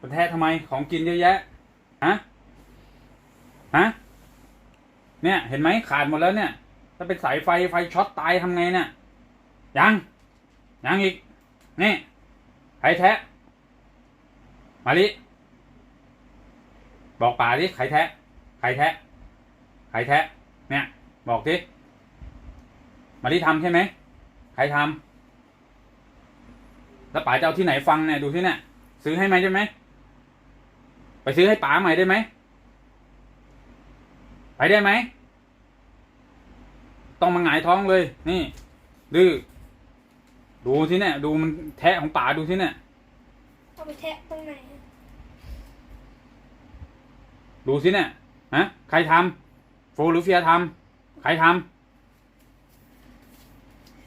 ประแทะทำไมของกินเยอะแยะฮะฮะเนี่ย เห็นไหมขาดหมดแล้วเนี่ย ถ้าเป็นสายไฟไฟช็อตตายทำไงเนี่ยยังยังอีกนี่ใครแทะมาลิบอกป่าดิใครแทะใครแทะใครแทะเนี่ย บอกดิมาลิทำใช่ไหมใครทำแล้วป๋าจะเอาที่ไหนฟังเนี่ยดูที่เนี่ยซื้อให้ไหมได้ไหม ไปซื้อให้ป๋าใหม่ได้ไหม ไปได้ไหม ต้องมาหงายท้องเลย นี่ ดื้อ ดูที่เนี่ย ดูมันแทะของป๋าดูที่เนี่ย เอาไปแทะตรงไหนอะดูสิเนี่ย ฮะ ใครทำโฟหรือเฟียทำใครทำ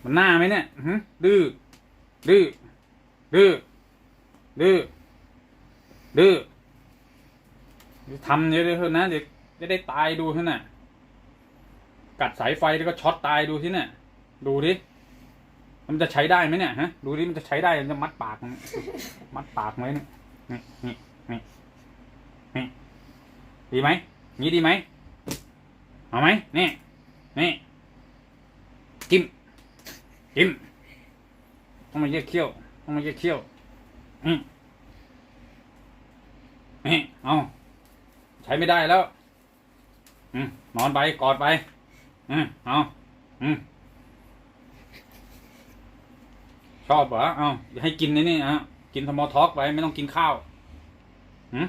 มันหน้าไหมเนี่ยอื้อหือดื้อ ดื้อ ดื้อ ดื้อ ดื้อ ทำเยอะๆเถอะนะเดี๋ยวจะได้ตายดูที่น่ะ กัดสายไฟแล้วก็ช็อตตายดูที่เนี่ยดูดิมันจะใช้ได้ไหมเนี่ยฮะดูดิมันจะใช้ได้มันจะมัดปากมัดปากไว้นี่นี่นี่นี่ดีไหมงี้ดีไหมเอาไหมนี่นี่จิ้มจิ้มต้องมาเยียเขี้ยวต้องมาเยียเขี้ยวนี่นี่เอา ใช้ไม่ได้แล้ว อืมนอนไปกอดไป อืมเอาอืมชอบเหรอเอาอย่าให้กินนี่นี่อะกินทมอท็อกไปไม่ต้องกินข้าวอืม